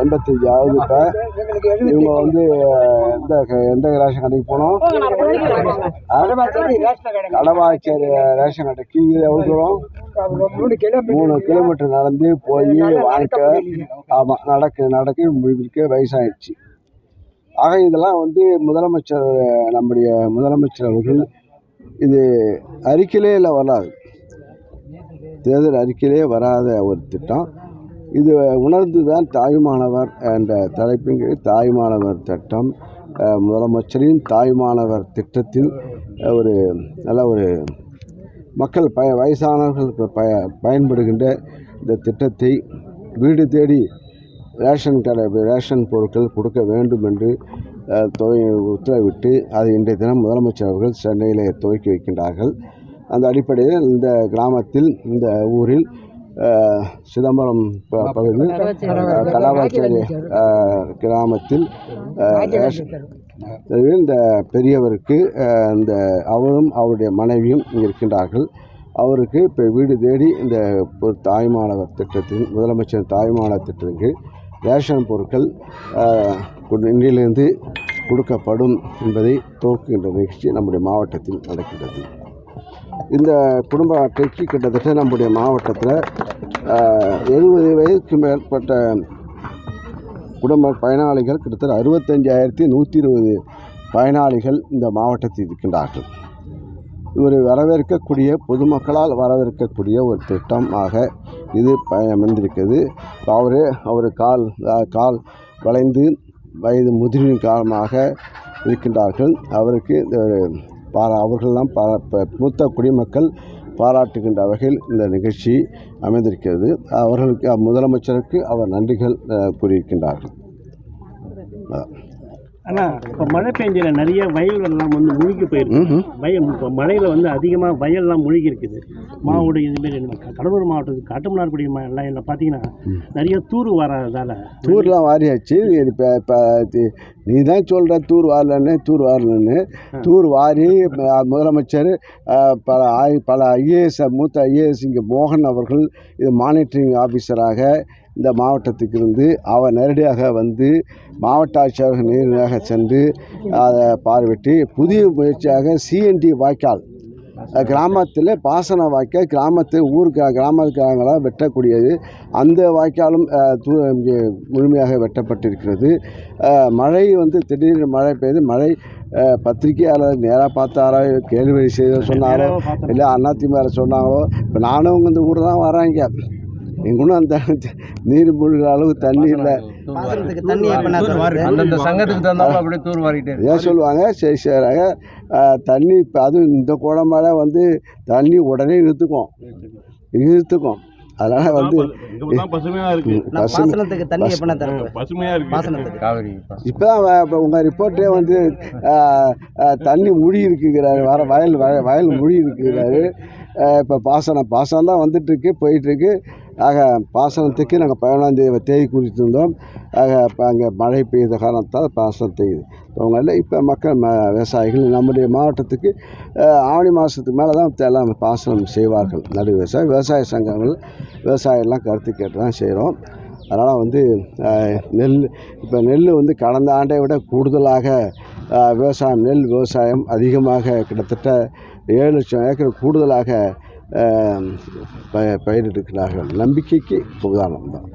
எண்பத்தஞ்சாவது இப்போ. இவங்க வந்து எந்த எந்த ரேஷன் கடைக்கு போனோம். கடவாச்சேரி ரேஷன் கடைக்கு இது எவ்வளோ தூரம்? மூணு கிலோமீட்டர். நடந்து போய் வாங்கிக்க ஆமாம் நடக்க நடக்க முடிக்க வயசாயிடுச்சு. ஆக இதெல்லாம் வந்து முதலமைச்சர் நம்முடைய முதலமைச்சர் அவர்கள் இது அறிக்கையிலே இல்லை வராது. தேர்தல் அறிக்கையிலே வராத ஒரு திட்டம். இது உணர்ந்து தான் தாயுமானவர் என்ற தலைப்பின் கீழ் தாய்மானவர் திட்டம் முதலமைச்சரின் தாயுமானவர் திட்டத்தில் ஒரு நல்ல ஒரு மக்கள் பய வயசானவர்கள் பய பயன்படுகின்ற இந்த திட்டத்தை வீடு தேடி ரேஷன் கடை ரேஷன் பொருட்கள் கொடுக்க வேண்டும் என்று துவை உத்தரவிட்டு அது இன்றைய தினம் முதலமைச்சர் அவர்கள் சென்னையில் துவக்கி வைக்கின்றார்கள். அந்த அடிப்படையில் இந்த கிராமத்தில் இந்த ஊரில் சிதம்பரம் பகுதியில் அஹ், கிராமத்தில் இந்த பெரியவருக்கு இந்த அவரும் அவருடைய மனைவியும் இருக்கின்றார்கள். அவருக்கு இப்போ வீடு தேடி இந்த ஒரு தாய்மானவர் திட்டத்தின் முதலமைச்சர் தாய்மானவர் திட்டத்தின் கீழ் ரேஷன் பொருட்கள் இன்றிலிருந்து கொடுக்கப்படும் என்பதை துவக்குகின்ற நிகழ்ச்சி நம்முடைய மாவட்டத்தில் நடக்கின்றது. இந்த குடும்ப அட்டைக்கு கிட்டத்தட்ட நம்முடைய மாவட்டத்தில் எழுபது வயதுக்கு மேற்பட்ட குடும்ப பயனாளிகள் கிட்டத்தட்ட அறுபத்தஞ்சாயிரத்தி நூற்றி இருபது பயனாளிகள் இந்த மாவட்டத்தில் இருக்கின்றார்கள். ஒரு வரவேற்கக்கூடிய பொதுமக்களால் வரவேற்கக்கூடிய ஒரு திட்டமாக இது அமைந்திருக்கிறது. அவர் அவர் கால் கால் வளைந்து வயது முதிர்வின் காரணமாக இருக்கின்றார்கள். அவருக்கு இந்த பாரா அவர்களெல்லாம் பா ப- மூத்த குடிமக்கள் பாராட்டுகின்ற வகையில் இந்த நிகழ்ச்சி அமைந்திருக்கிறது. அவர்களுக்கு முதலமைச்சருக்கு அவர் நன்றிகள் கூறியிருக்கின்றார்கள். அண்ணா இப்போ மழை பெஞ்சல நிறைய வயல்கள்லாம் வந்து முழுகி போயிருக்கு. வயல் இப்போ மழையில் வந்து அதிகமாக வயல்லாம் முழுகி இருக்குது மாவோட இதுமாரி கடலூர் மாவட்டத்துக்கு காட்டுமன்னார்குடி லைனில் பார்த்தீங்கன்னா நிறைய தூர் வராததால் தூர்லாம் வாரியாச்சு. இப்போ இப்போ நீ தான் சொல்கிற தூர் வாரலன்னு தூர் வாரலன்னு. தூர் வாரி முதலமைச்சர் பல ஆய் பல ஐஏஎஸ் மூத்த ஐஏஎஸ் இங்கே மோகன் அவர்கள் இது மானிட்டரிங் ஆஃபீஸராக இந்த மாவட்டத்துக்கு இருந்து அவர் நேரடியாக வந்து மாவட்ட ஆட்சியர்கள் நேரடியாக சென்று அதை பார்வையிட்டு புதிய முயற்சியாக சிஎன்டி வாய்க்கால் கிராமத்தில் பாசன வாய்க்கால் கிராமத்து ஊர் கிராமக்காரங்களாக வெட்டக்கூடியது. அந்த வாய்க்காலும் தூ இங்கே முழுமையாக வெட்டப்பட்டிருக்கிறது. மழை வந்து திடீர்னு மழை பெய்யுது மழை அஹ், பத்திரிகையாளர் நேராக பார்த்தாரோ? கேள்வி செய்த சொன்னாரோ? இல்லை அதிமுக சொன்னாங்களோ? இப்போ நானும் இந்த ஊர் தான் வரேன் இங்கே எங்கூட அந்த நீர் மூழ்கிற அளவுக்கு தண்ணி இல்லை. பாசனத்துக்கு தண்ணி எப்ப அந்தந்த சங்கத்துக்கு தகுந்தாலும் அப்படியே தூர் வாரிட்டே இருக்கு. ஏன் சொல்லுவாங்க? சரி செய்கிறாங்க தண்ணி இப்போ அதுவும் இந்த கோடை மழை வந்து தண்ணி உடனே இழுத்துக்கும். இழுத்துக்கும். அதனால் வந்து பசுமையா இருக்கு. ம், பசுமை. பாசனத்துக்கு தண்ணி எப்ப தரப்பு பசுமையா இருக்கு. பாசனத்துக்கு. காவிரி இப்போ தான் உங்கள் ரிப்போர்ட்டே வந்து தண்ணி முடி இருக்குங்கிறாரு. வர வயல் வய- வயல் முடி இருக்குங்கிறாரு. இப்போ பாசனம் பாசனம் தான் வந்துட்டுருக்கு போயிட்டுருக்கு ஆக பாசனத்துக்கு நாங்கள் பதினொன்றாந்தேதி தேதி குறித்திருந்தோம். ஆக இப்போ அங்கே மழை பெய்த காரணத்தால் பாசனம் தேயுது அவங்கள இப்போ மக்கள் ம விவசாயிகள் நம்முடைய மாவட்டத்துக்கு ஆவணி மாதத்துக்கு மேலே தான் எல்லாம் பாசனம் செய்வார்கள். நடு விவசாயம் விவசாய சங்கங்கள் விவசாயம்லாம் கருத்து கேட்டு தான் செய்கிறோம் அதனால் வந்து நெல் இப்போ நெல் வந்து கடந்த ஆண்டை விட கூடுதலாக விவசாயம் நெல் விவசாயம் அதிகமாக கிட்டத்தட்ட ஏழு லட்சம் ஏக்கர் கூடுதலாக ப பயிரிட்டிருக்கிறார்கள் நம்பிக்கைக்கு உதாரணம் தான்